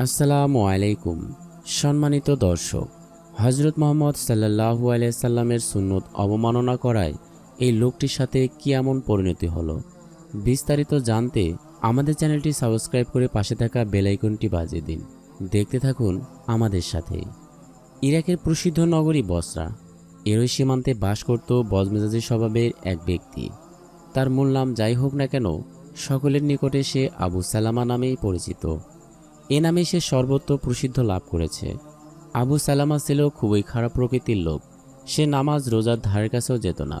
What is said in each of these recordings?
আসসালামু আলাইকুম। সম্মানিত দর্শক হজরত মোহাম্মদ সাল্লাহু আলাইসাল্লামের সুন্নত অবমাননা করায় এই লোকটির সাথে কি এমন পরিণতি হলো? বিস্তারিত জানতে আমাদের চ্যানেলটি সাবস্ক্রাইব করে পাশে থাকা বেলাইকনটি বাজিয়ে দিন। দেখতে থাকুন আমাদের সাথে। ইরাকের প্রসিদ্ধ নগরী বসরা। এরই সীমান্তে বাস করত বজমেজাজি স্বভাবের এক ব্যক্তি। তার মূল নাম যাই হোক না কেন, সকলের নিকটে সে আবু সালামা নামেই পরিচিত। এ নামে সে সর্বত্র প্রসিদ্ধ লাভ করেছে। আবু সালামা ছিল খুবই খারাপ প্রকৃতির লোক। সে নামাজ রোজার ধারের কাছেও যেত না।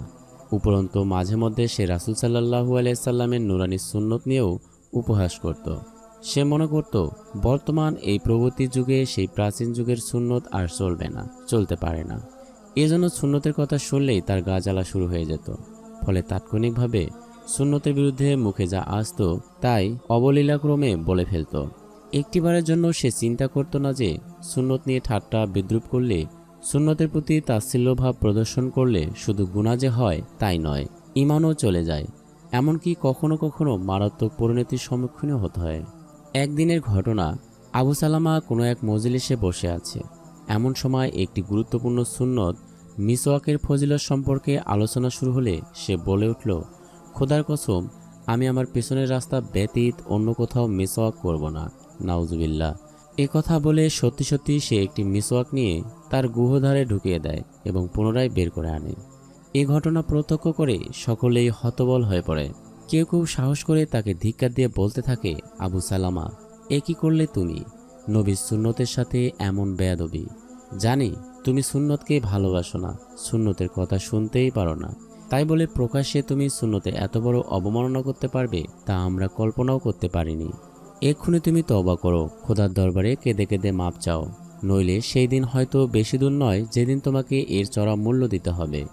উপরন্তু মাঝে মধ্যে সে রাসুল সাল্লাহু আলাইসাল্লামের নুরানি সুন্নত নিয়েও উপহাস করত। সে মনে করত, বর্তমান এই প্রগতি যুগে সেই প্রাচীন যুগের সুন্নত আর চলবে না, চলতে পারে না। এজন্য সুন্নতের কথা শুনলেই তার গা জ্বালা শুরু হয়ে যেত। ফলে তাৎক্ষণিকভাবে সুন্নতের বিরুদ্ধে মুখে যা আসতো, তাই অবলীলাক্রমে বলে ফেলতো। একটিবারের জন্য সে চিন্তা করত না যে সুন্নত নিয়ে ঠাট্টা, বিদ্রুপ করলে, সুন্নতের প্রতি তাচ্ছিল্যভাব প্রদর্শন করলে শুধু গুণা যে হয় তাই নয় ইমানও চলে যায়। এমনকি কখনো কখনো মারাত্মক পরিণতির সম্মুখীনও হতে হয়। একদিনের ঘটনা, আবু সালামা কোনো এক মজলিসে বসে আছে। এমন সময় একটি গুরুত্বপূর্ণ সুন্নত মিসওয়াকের ফজিলত সম্পর্কে আলোচনা শুরু হলে সে বলে উঠল, খোদার কসম, আমি আমার পেছনের রাস্তা ব্যতীত অন্য কোথাও মিসওয়াক করব না। নাউজুবিল্লাহ। এ কথা বলে সত্যি সত্যি সে একটি মিসওয়াক নিয়ে তার গুহধারে ঢুকিয়ে দেয় এবং পুনরায় বের করে আনে। এ ঘটনা প্রত্যক্ষ করে সকলেই হতবল হয়ে পড়ে। কেউ কেউ সাহস করে তাকে ধিক্কার দিয়ে বলতে থাকে, আবু সালামা, এ কি করলে তুমি? নবী সুন্নতের সাথে এমন বেয়াদবি। জানি, তুমি সুন্নতকে ভালোবাসো না, সুন্নতের কথা শুনতেই পারো না। তাই বলে প্রকাশ্যে তুমি সুন্নতে এত বড় অবমাননা করতে পারবে তা আমরা কল্পনাও করতে পারিনি। এক্ষুনি তুমি তবা করো, খোদার দরবারে কেঁদে কেঁদে মাপ চাও। নইলে সেই দিন হয়তো বেশি দূর নয় যেদিন তোমাকে এর চড়া মূল্য দিতে হবে।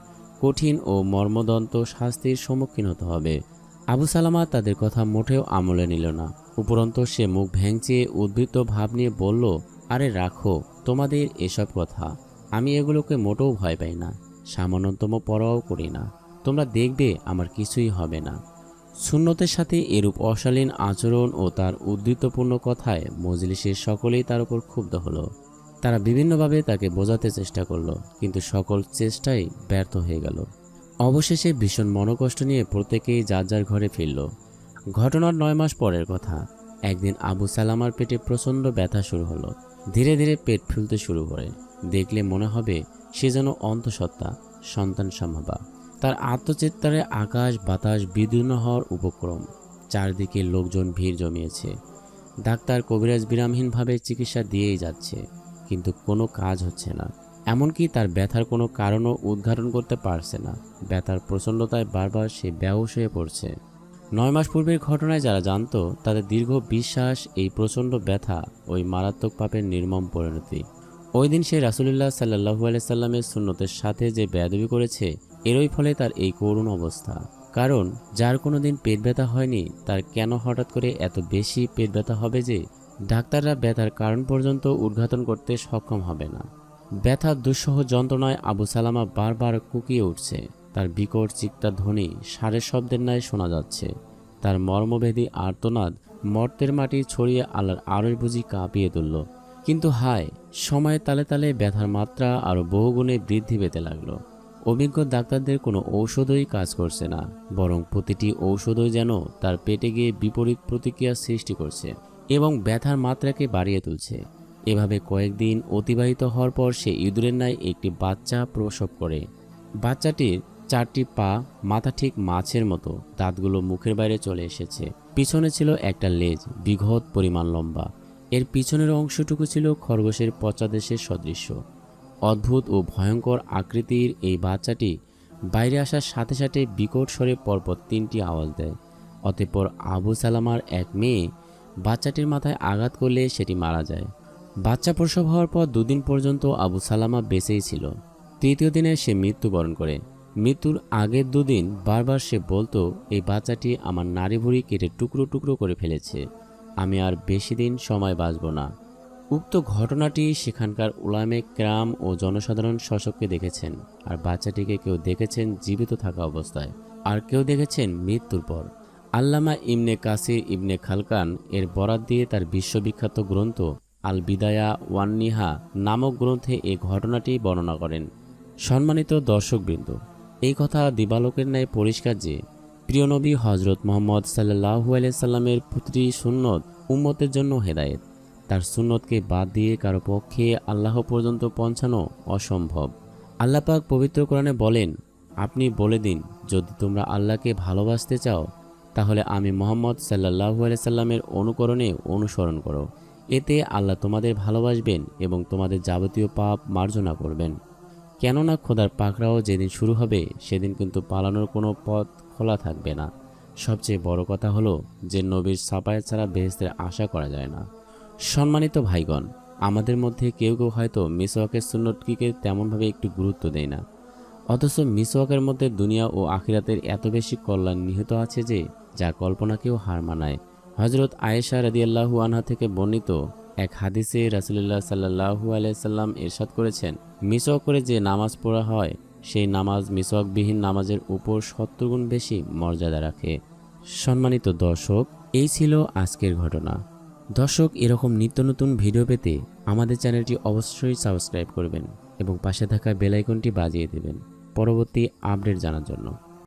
কঠিন ও মর্মদন্ত শাস্তির সম্মুখীন হতে হবে। আবু সালামা তাদের কথা মোটেও আমলে নিল না। উপরন্ত সে মুখ ভেঙচিয়ে উদ্বৃত্ত ভাব নিয়ে বলল, আরে রাখো, তোমাদের এসব কথা। আমি এগুলোকে মোটেও ভয় পাই না। সামান্যতম পরোয়াও করি না। তোমরা দেখবে আমার কিছুই হবে না। সুন্নতের সাথে এরূপ অশালীন আচরণ ও তার উদ্ধৃতপূর্ণ কথায় মজলিসের সকলেই তার উপর ক্ষুব্ধ হলো। তারা বিভিন্নভাবে তাকে বোঝাতে চেষ্টা করল, কিন্তু সকল চেষ্টাই ব্যর্থ হয়ে গেল। অবশেষে ভীষণ মনোকষ্ট নিয়ে প্রত্যেকেই যার যার ঘরে ফিরল। ঘটনার নয় মাস পরের কথা, একদিন আবু সালামার পেটে প্রচণ্ড ব্যথা শুরু হলো। ধীরে ধীরে পেট ফুলতে শুরু করে। দেখলে মনে হবে সে যেন অন্তঃসত্ত্বা সন্তান সম্ভবা তার আত্মচিত্তারে আকাশ, বাতাস বিদীর্ণ হওয়ার উপক্রম। চারদিকে লোকজন ভিড় জমিয়েছে। ডাক্তার কবিরাজ বিরামহীনভাবে চিকিৎসা দিয়েই যাচ্ছে, কিন্তু কোনো কাজ হচ্ছে না। এমনকি তার ব্যথার কোনো কারণও উদ্ঘাটন করতে পারছে না। ব্যথার প্রচণ্ডতায় বারবার সে ব্যাহস হয়ে পড়ছে। নয় মাস পূর্বের ঘটনায় যারা জানতো, তাদের দীর্ঘ বিশ্বাস, এই প্রচণ্ড ব্যথা ওই মারাত্মক পাপের নির্মম পরিণতি। ওই দিন সে রাসুলুল্লাহ সাল্লাহু আলাইসাল্লামের সুন্নতের সাথে যে বেয়াদবি করেছে এরই ফলে তার এই করুণ অবস্থা। কারণ, যার কোনো দিন পেট ব্যথা হয়নি, তার কেন হঠাৎ করে এত বেশি পেট ব্যথা হবে যে, ডাক্তাররা ব্যথার কারণ পর্যন্ত উদ্ঘাটন করতে সক্ষম হবে না। ব্যথা দুঃসহ যন্ত্রণায় আবু সালামা বারবার কুকিয়ে উঠছে। তার বিকট চিৎকার ধ্বনি সারের শব্দের ন্যায় শোনা যাচ্ছে। তার মর্মভেদী আর্তনাদ মর্তের মাটি ছড়িয়ে আল্লাহর আরস বুঝি কাঁপিয়ে তুলল। কিন্তু হায়, সময়ের তালে তালে ব্যথার মাত্রা আরও বহুগুণে বৃদ্ধি পেতে লাগল। অভিজ্ঞ ডাক্তারদের কোনো ঔষধই কাজ করছে না, বরং প্রতিটি ঔষধই যেন তার পেটে গিয়ে বিপরীত প্রতিক্রিয়া সৃষ্টি করছে এবং ব্যথার মাত্রাকে বাড়িয়ে তুলছে। এভাবে কয়েকদিন অতিবাহিত হওয়ার পর সে ইঁদুরের ন্যায় একটি বাচ্চা প্রসব করে। বাচ্চাটির চারটি পা মাথা ঠিক মাছের মতো, দাঁতগুলো মুখের বাইরে চলে এসেছে। পিছনে ছিল একটা লেজ বিঘত পরিমাণ লম্বা। এর পিছনের অংশটুকু ছিল খরগোশের পচাদেশের সদৃশ্য। অদ্ভুত ও ভয়ঙ্কর আকৃতির এই বাচ্চাটি বাইরে আসার সাথে সাথে বিকট স্বরে পরপর তিনটি আওয়াজ দেয়। অতঃপর আবু সালামার এক মেয়ে বাচ্চাটির মাথায় আঘাত করলে সেটি মারা যায়। বাচ্চা প্রসব হওয়ার পর দুদিন পর্যন্ত আবু সালামা বেঁচেই ছিল। তৃতীয় দিনে সে মৃত্যুবরণ করে। মৃত্যুর আগের দুদিন বারবার সে বলতো, এই বাচ্চাটি আমার নারী ভুড়ি কেটে টুকরো টুকরো করে ফেলেছে। আমি আর বেশি দিন সময় বাঁচব না। উক্ত ঘটনাটি সেখানকার উলামে ক্রাম ও জনসাধারণ শাসককে দেখেছেন, আর বাচ্চাটিকে কেউ দেখেছেন জীবিত থাকা অবস্থায়। আর কেউ দেখেছেন মৃত্যুর পর। আল্লামা ইবনে কাসির ইবনে খালকান এর বরাত দিয়ে তার বিশ্ববিখ্যাত গ্রন্থ আল বিদায়া ওয়ান্নিহা নামক গ্রন্থে এই ঘটনাটি বর্ণনা করেন। সম্মানিত দর্শকবৃন্দ, এই কথা দিবালোকের ন্যায় পরিষ্কার যে প্রিয়নবী হজরত মোহাম্মদ সাল্লাহু সাল্লামের পুত্রী সুন্নত উম্মতের জন্য হেদায়েত। তার সুন্নতকে বাদ দিয়ে কারও পক্ষে আল্লাহ পর্যন্ত পৌঁছানো অসম্ভব। আল্লাপাক পবিত্র কোরআনে বলেন, আপনি বলে দিন, যদি তোমরা আল্লাহকে ভালোবাসতে চাও, তাহলে আমি মোহাম্মদ সাল্লাহু সাল্লামের অনুকরণে অনুসরণ করো। এতে আল্লাহ তোমাদের ভালোবাসবেন এবং তোমাদের যাবতীয় পাপ মার্জনা করবেন। কেননা খোদার পাকড়াও যেদিন শুরু হবে, সেদিন কিন্তু পালানোর কোনো পথ খোলা থাকবে না। সবচেয়ে বড় কথা হলো যে নবীর সাপায় ছাড়া বেহেস্তের আশা করা যায় না। সম্মানিত ভাইগণ, আমাদের মধ্যে কেউ কেউ হয়তো মিসওয়াকের সুন্নতটিকে তেমনভাবে একটু গুরুত্ব দেয় না। অথচ মিসওয়াকের মধ্যে দুনিয়া ও আখিরাতের এত বেশি কল্যাণ নিহিত আছে যে, যা কল্পনাকেও হার মানায়। হজরত আয়েশা রাদিয়াল্লাহু আনহা থেকে বর্ণিত এক হাদিসে রাসুলুল্লাহ সাল্লাহু আলাইসাল্লাম এরশাদ করেছেন মিসওয়াক করে যে নামাজ পড়া হয়, সেই নামাজ মিসওয়াকবিহীন নামাজের উপর সত্তর গুণ বেশি মর্যাদা রাখে। সম্মানিত দর্শক, এই ছিল আজকের ঘটনা। দর্শক, এরকম নিত্য নতুন ভিডিও পেতে আমাদের চ্যানেলটি অবশ্যই সাবস্ক্রাইব করবেন এবং পাশে থাকা বেলাইকনটি বাজিয়ে দেবেন। পরবর্তী আপডেট জানার জন্য।